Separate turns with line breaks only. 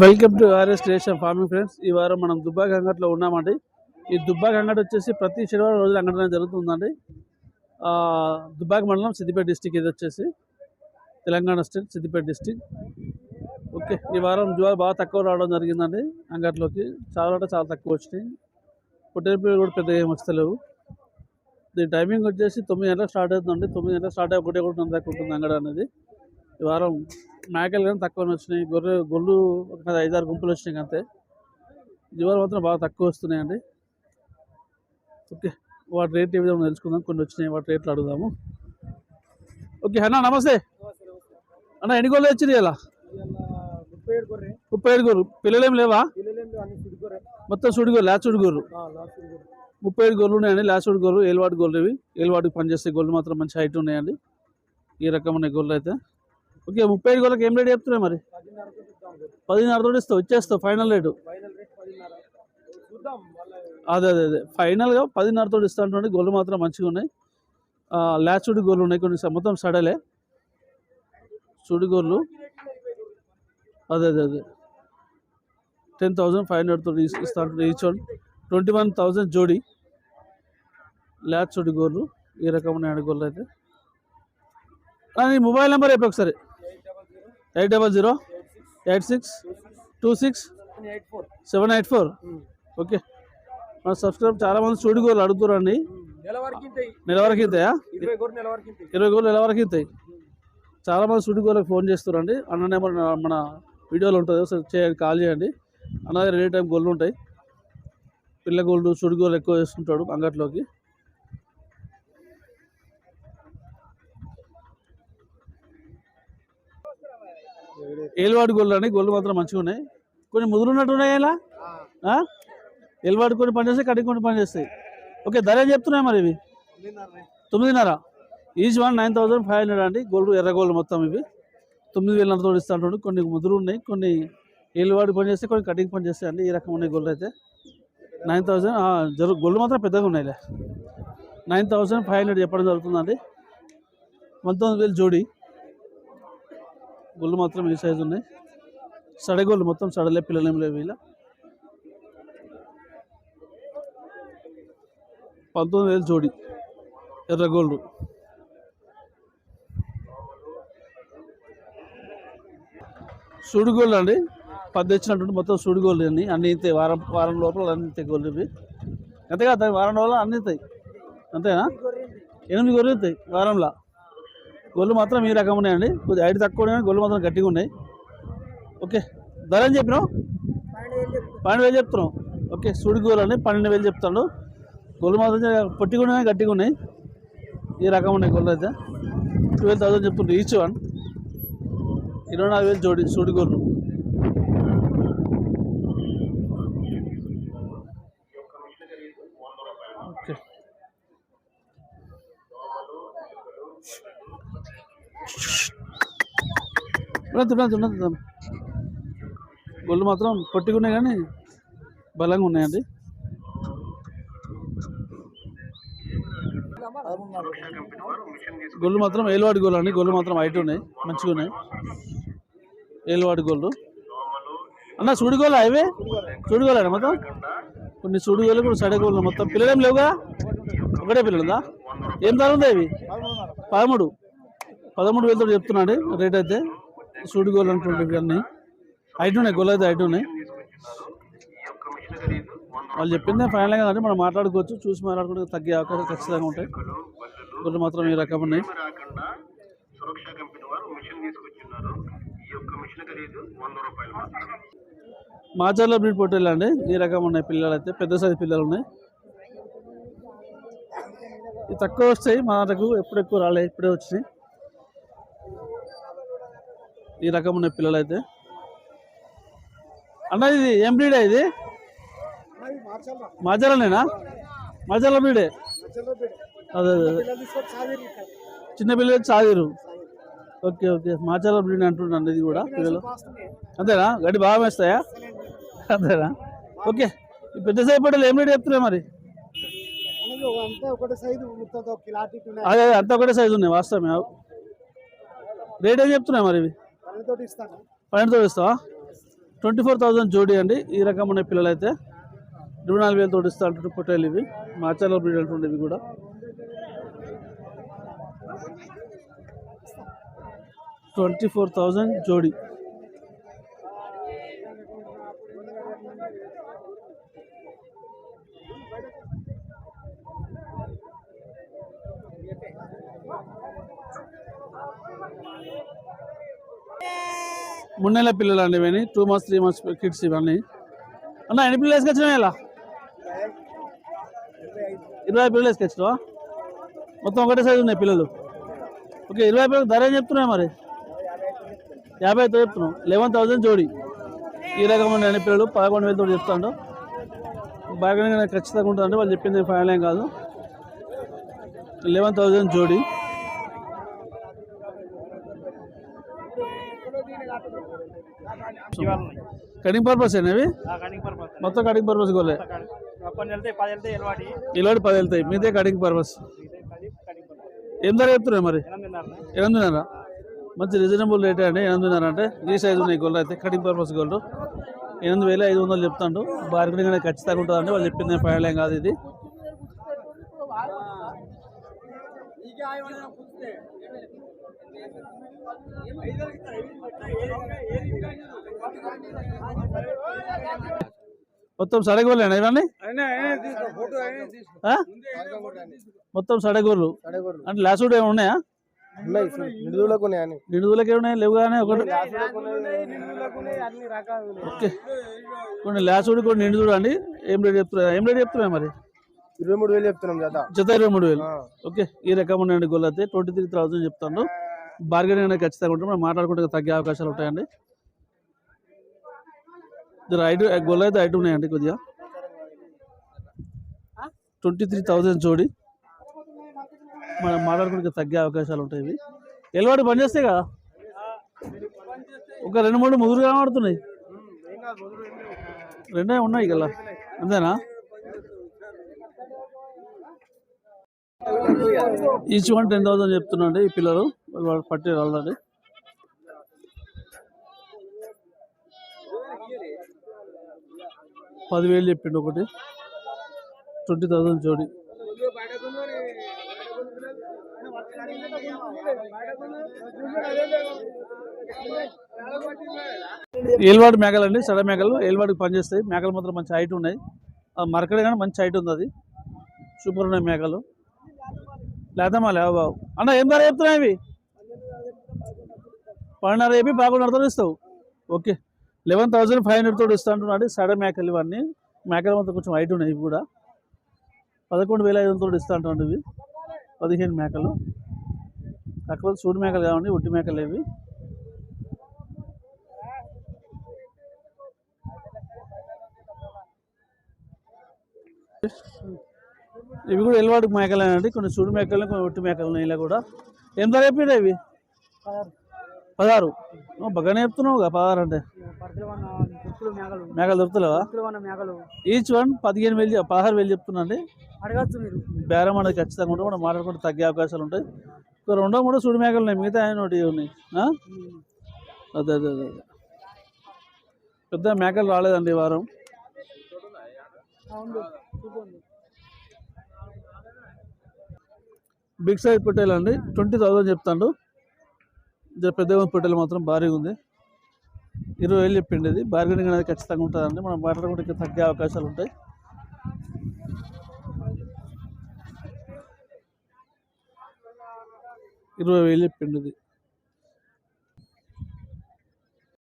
Welcome to R S station farming friends. ఈ వారం మనం దుబ్బాక అంగట్లో ఉన్నామండి. ఈ దుబ్బాక అంగడి వచ్చేసి ప్రతి శనివారం రోజులు అంగడి అనేది జరుగుతుందండి దుబ్బాక మండలం సిద్దిపేట డిస్టిక్ ఇది వచ్చేసి. Telangana state Siddipet district. Okay ఈ వారం జువాలు బాగా తక్కువ రావడం జరిగిందండి అంగట్లోకి చాలా అంటే చాలా తక్కువ వచ్చినాయి. పొట్టేల పిల్లలు కూడా పెద్దగా ఏం వస్తలేవు. దీని టైమింగ్ వచ్చేసి తొమ్మిది గంటలకు స్టార్ట్ అవుతుందండి. తొమ్మిది గంటలకు స్టార్ట్ అయ్యి ఒకటి ఒకటి దాకా ఉంటుంది అంగడ అనేది. ఈ వారం మేకలు కానీ తక్కువ వచ్చినాయి? గొర్రె గొల్లు ఒక ఐదారు గుంపులు వచ్చినాయి అంతే. జీవాలు మాత్రం బాగా తక్కువ వస్తున్నాయండి. ఓకే వాటి రేట్ ఏ విధంగా తెలుసుకుందాం. కొన్ని వచ్చినాయి వాటి రేట్లు అడుగుదాము. ఓకే అన్న నమస్తే. అన్న ఎన్ని గొర్రెలు వచ్చినాయి ఇలా
ముప్పై ఏడు గొర్రె.
గొర్రెలు పిల్లలేం లేవా? మొత్తం సుడిగొర్రెలు లాచ్ సుడిగొర్రెలు ముప్పై ఐదు గొర్రెలు ఉన్నాయండి లాస్ట్ సుడి గొర్రెలు. ఏలువాటి గొర్రెలు ఇవి. ఏలువాటికి పనిచేసే గొర్రెలు మాత్రం మంచి హైట్ ఉన్నాయండి. ఈ రకమైన గొర్రెలు అయితే. ఓకే ముప్పై ఐదు గోళ్ళకి ఏం రేట్ చెప్తున్నాయి మరి?
పదిన్నరకు
తోటి ఇస్తావు ఇచ్చేస్తావు ఫైనల్ రేటు అదే అదే అదే. ఫైనల్గా పదిన్నరతో ఇస్తా అంటుండే గోళ్ళు మాత్రం మంచిగా ఉన్నాయి. లాచుడి గోళ్ళు ఉన్నాయి కొన్ని మొత్తం సడలే సుడి గోళ్ళు అదే అదే అదే. టెన్ థౌజండ్ ఫైవ్ హండ్రెడ్ తోటి ఇస్తా అంటుండే each one twenty one thousand జోడి లాచుడి గోళ్ళు ఈ రకమైన గోళ్ళు అయితే. నీ మొబైల్ నెంబర్ చెప్పి ఒకసారి.
Eight double zero
eight
six
two six seven eight four. Okay. మన సబ్స్క్రైబ్ చాలా మంది చూడి గోళ్ళు అడుగుతారండి
నెల వరకు
నెల వరకు
ఇరవై గొర్రె నెల వరకు ఇంతాయి
గోళ్ళు చాలా మంది ఫోన్ చేస్తారండి అన్న నెంబర్ మన వీడియోలో ఉంటుంది ఒకసారి చేయండి కాల్ చేయండి. అన్న రెండు టైం గోళ్ళు ఉంటాయి. పిల్ల గోళ్ళు సుడి గోళ్ళు ఎక్కువ వేసుకుంటాడు అంగట్లోకి. ఏలువాడి గోళ్ళు అండి గోళ్ళు మాత్రం మంచిగా ఉన్నాయి. కొన్ని ముదురున్నట్టు ఉన్నాయి ఇలా ఆ? ఏలువాడి కొన్ని పనిచేస్తాయి కడిగి కొన్ని పనిచేస్తాయి ఓకే ధర ఏం చెప్తున్నాయి మరి ఇవి? తొమ్మిదిన్నర. Each one nine thousand five hundred అండి. గోల్డ్ ఎర్ర గోల్డ్ మొత్తం ఇవి. తొమ్మిది వేల తోడు ఇస్తా కొన్ని ముదురు ఉన్నాయి కొన్ని ఏలువాడి పని చేస్తే కొన్ని కటింగ్ పని చేస్తాయి అండి ఈ రకం ఉన్నాయి గోల్డ్ అయితే. నైన్ థౌసండ్ జరు గోల్డ్ మాత్రం పెద్దగా ఉన్నాయిలే. నైన్ థౌసండ్ ఫైవ్ హండ్రెడ్ చెప్పడం జరుగుతుందండి. పంతొమ్మిది వేలు జోడి. గుళ్ళు మాత్రం ఈ సైజు ఉన్నాయి? సడగోళ్ళు మొత్తం సడలే పిల్లలేం లేవు ఇలా. పంతొమ్మిది వేలు జోడి ఎర్ర గోల్డ్. సుడిగోళ్ళు అండి. పద్దెచ్చినట్టు మొత్తం సుడిగోళ్ళు అన్ని అన్నీ ఇంతాయి వారం వారం లోపల అన్ని ఇంతాయి గోళ్ళు ఇవి. అంతేగా వారం లోపల అన్ని ఇంతాయి అంతేనా? ఎనిమిది గొర్రెలు ఇంతాయి వారంలో. గొల్లు మాత్రం ఈ రకం ఉన్నాయండి. కొద్దిగా ఐడి తక్కువ ఉన్నాయి గొల్లు మాత్రం గట్టిగా ఉన్నాయి. ఓకే ధర ఏం చెప్పినావు? పన్నెండు వేలు చెప్తున్నావు. ఓకే సుడి గోలు అండి పన్నెండు వేలు చెప్తాడు. గొల్లు మాత్రం పొట్టిగా ఉన్నాయి గట్టిగా ఉన్నాయి. ఈ రకం ఉన్నాయి గొల్లు అయితే. ట్వెల్వ్ థౌసండ్ చెప్తుండ్రు ఈచ్ వన్. ఇరవై నాలుగు వేలు జోడి సుడి గొర్రెలు ఓకే ఉన్నది ఉన్నది ఉన్నది గొల్లు మాత్రం పొట్టుకున్నాయి ఉన్నాయి కానీ బలంగా ఉన్నాయండి. గొల్లు మాత్రం ఏలువాడి గోళ్ళు అండి. గొల్లు మాత్రం హైట్ ఉన్నాయి. మంచిగా ఉన్నాయి. ఏలువాడి గోళ్ళు. అన్న సుడిగోళ్ళు అవే సుడిగోళ్ళ మొత్తం? కొన్ని సుడిగోళ్ళు కూడా సడగోళ్ళు మొత్తం. పిల్లలేం లేవుగా? ఒకటే పిల్లలుందా? ఏం ధర ఉంది అవి పదమూడు. పదమూడు వేలతో చెప్తున్నాడు. రేట్ అయితే సుడిగోళ్ళు అంటుండే అన్నీ హైట్ ఉన్నాయి గోళ్ళు అయితే ఐటు ఉన్నాయి. వాళ్ళు చెప్పిందే ఫైనల్గా కానీ మనం మాట్లాడుకోవచ్చు చూసి మాట్లాడుకుంటే తగ్గే అవకాశాలు ఖచ్చితంగా ఉంటాయి. గొర్రెలు మాత్రం ఈ రకం ఉన్నాయి.
రాకుండా ఈ
బ్రీడ్ పొట్టేళ్ళు అండి. ఈ రకం ఉన్నాయి పిల్లలు అయితే పెద్ద సైజు పిల్లలు ఉన్నాయి. ఇవి తక్కువ వస్తాయి మనకు ఎప్పుడు ఎక్కువ రాలే ఇప్పుడే వచ్చినాయి. ఈ రకం ఉన్నాయి పిల్లలు అయితే అన్న ఇది ఏం బ్రీడే ఇది? మాచర్లనేనా? మాచర్ల బ్రీడే అదే అదే చిన్న పిల్లలు చాదిరు ఓకే ఓకే. మాచర్ల బ్రీడ్ అంటుండండి ఇది కూడా పిల్లలు. అంతేనా? గడ్డి బాగా వేస్తాయా అంతేనా? ఓకే. ఈ పెద్ద సైజు పట్టలు ఏం రేట్ చెప్తున్నాయి మరి? అదే అదే అంతా ఒకటే సైజు ఉన్నాయి వాస్తవమే. రేట్ ఏం చెప్తున్నాయి మరి ఇవి? పన్నెండుతో ఇస్తావా? ట్వంటీ ఫోర్ థౌజండ్ జోడీ అండి. ఈ రకమైన పిల్లలు అయితే ఇరవై నాలుగు వేలు తోటి ఇస్తా పొట్టేలు ఇవి. మాచాల బ్రీడ్ అంటుండే ఇవి కూడా. ట్వంటీ ఫోర్ థౌజండ్ జోడీ. మూడు నెలల పిల్లలు అండి ఇవన్నీ two months three months kids ఇవన్నీ. అన్న ఎన్ని పిల్లలు వేసుకొచ్చినావు ఇలా? ఇరవై పిల్లలు వేసుకొచ్చినావా? మొత్తం ఒకటే సైజు ఉన్నాయి పిల్లలు. ఓకే ఇరవై పిల్లలు ధర ఏం చెప్తున్నాయి మరి? యాభై ఐదు చెప్తున్నాం లెవెన్ థౌసండ్ జోడి. ఈ రకమైన అన్ని పిల్లలు. పదకొండు వేలతో చెప్తాడు. బాగానే ఖచ్చితంగా ఉంటుందండి వాళ్ళు చెప్పింది ఫైనల్ ఏం కాదు. లెవెన్ థౌసండ్ జోడి. కటింగ్ పర్పస్ అనేవి మొత్తం కటింగ్ పర్పస్ గోలే. ఇలాంటి పది వెళ్తాయి మీదే కటింగ్ పర్పస్ ఏం ధర చెప్తున్నాయి మరి? ఎనిమిదిన్నర? మంచి రీజనబుల్ రేట్ అండి. ఎనిమిదిన్నర అంటే ఈ సైజు ఉన్నాయి గోల్డ్ అయితే కటింగ్ పర్పస్ గోల్డ్. ఎనిమిది వేల ఐదు వందలు చెప్తాడు. బార్గెనింగ్ అనేది ఖచ్చితంగా ఉంటుందండి. వాళ్ళు చెప్పింది ఫైనల్ ఏం కాదు ఇది. మొత్తం సడగోలేనా ఇవన్నీ? మొత్తం సడగోర్లు అంటే లాస్ట్ ఏమైనా ఉన్నాయా?
నిడుదలకు
నిడుదలకి లేవు కానీ ఒకటి. కొన్ని లాసుడు కొన్ని నిండు చూడండి. ఏం రేట్ చెప్తున్నా ఏం రేట్ చెప్తున్నా మరి?
ఇరవై మూడు వేలు చెప్తున్నాం జత.
ఇరవై మూడు వేలు. ఓకే. ఈ రకం ఉన్నాయండి గొల్లు అయితే. ట్వంటీ త్రీ థౌసండ్ చెప్తాను బార్గెనింగ్ అనేది ఖచ్చితంగా ఉంటుంది. మనం మాట్లాడుకుంటే తగ్గే అవకాశాలు ఉంటాయండి. ఐదు గొల్ల అయితే ఐదు ఉన్నాయండి కొద్దిగా. ట్వంటీ త్రీ థౌసండ్ జోడి. మనం మాట్లాడుకుంటే తగ్గే అవకాశాలు ఉంటాయి ఇవి. ఎల్వాడి పనిచేస్తాయి కదా? ఒక రెండు మూడు ముదురు కనబడుతున్నాయి. రెండే ఉన్నాయి కదా? అంతేనా? ఈచ్ వన్ టెన్ థౌసండ్ చెప్తున్నాండి ఈ పిల్లలు. వాళ్ళు పట్టారు ఆల్రెడీ పదివేలు చెప్పిండు ఒకటి. ట్వంటీ థౌసండ్ జోడి. ఏలవాడు మేకలు అండి సడ మేకలు. ఏల్వాడికి పనిచేస్తాయి. మేకలు మాత్రం మంచి హైట్ ఉన్నాయి. ఆ మరకడే కానీ మంచి హైట్ ఉంది అది. సూపర్ ఉన్నాయి మేకలు. లేదమ్మా లేవు బాబు అన్న ఏం ధర చెప్తున్నాయి ఇవి? పన్నెండున్నర చెప్పి బాగున్నరతో ఇస్తావు. Okay. Eleven thousand five hundred తోటి ఇస్తా అంటున్నాడు. సడ మేకలు ఇవన్నీ మేకలు అంతా కొంచెం హైట్ ఉన్నాయి ఇవి కూడా. పదకొండు వేల ఐదు వందలతో ఇస్తా అంటున్నాడు ఇవి. పదిహేను మేకలు కాకపోతే సూడి మేకలు కావండి ఒట్టి మేకలు ఇవి ఇవి కూడా ఎల్వాడికి మేకలు అండి కొన్ని సూడి మేకలు కొన్ని ఒట్టి మేకలు ఉన్నాయి ఇలా కూడా. ఎంత రేపు ఇవి? పదహారు. బాగానే చెప్తున్నావు పదహారు అంటే.
మేకలు
దొరుకుతలేవా? ఈచ్ వన్ పదిహేను వేలు పదహారు వేలు చెప్తున్నా అండి.
అడగచ్చు మీరు.
బేరం అనేది ఖచ్చితంగా ఉంటుంది మనం మాట్లాడుకుంటే తగ్గే అవకాశాలు ఉంటాయి. ఒక రెండో మూడో సుడి మేకలు ఉన్నాయి మిగతా ఆయన ఒకటి ఉన్నాయి? అదే అదే అదే. పెద్ద మేకలు రాలేదండి వారం. బిగ్ సైజ్ పొట్టేలు అండి ట్వంటీ థౌసండ్ చెప్తాడు. జర పెద్ద మాత్రం భారీగా ఉంది. ఇరవై వేలు చెప్పిండి ఇది బార్గెనింగ్ అనేది ఖచ్చితంగా ఉంటుందండి. మనం మాట్లాడుకుంటే ఇంకా తగ్గే అవకాశాలు ఉంటాయి. ఇరవై వేలు చెప్పిండి ఇది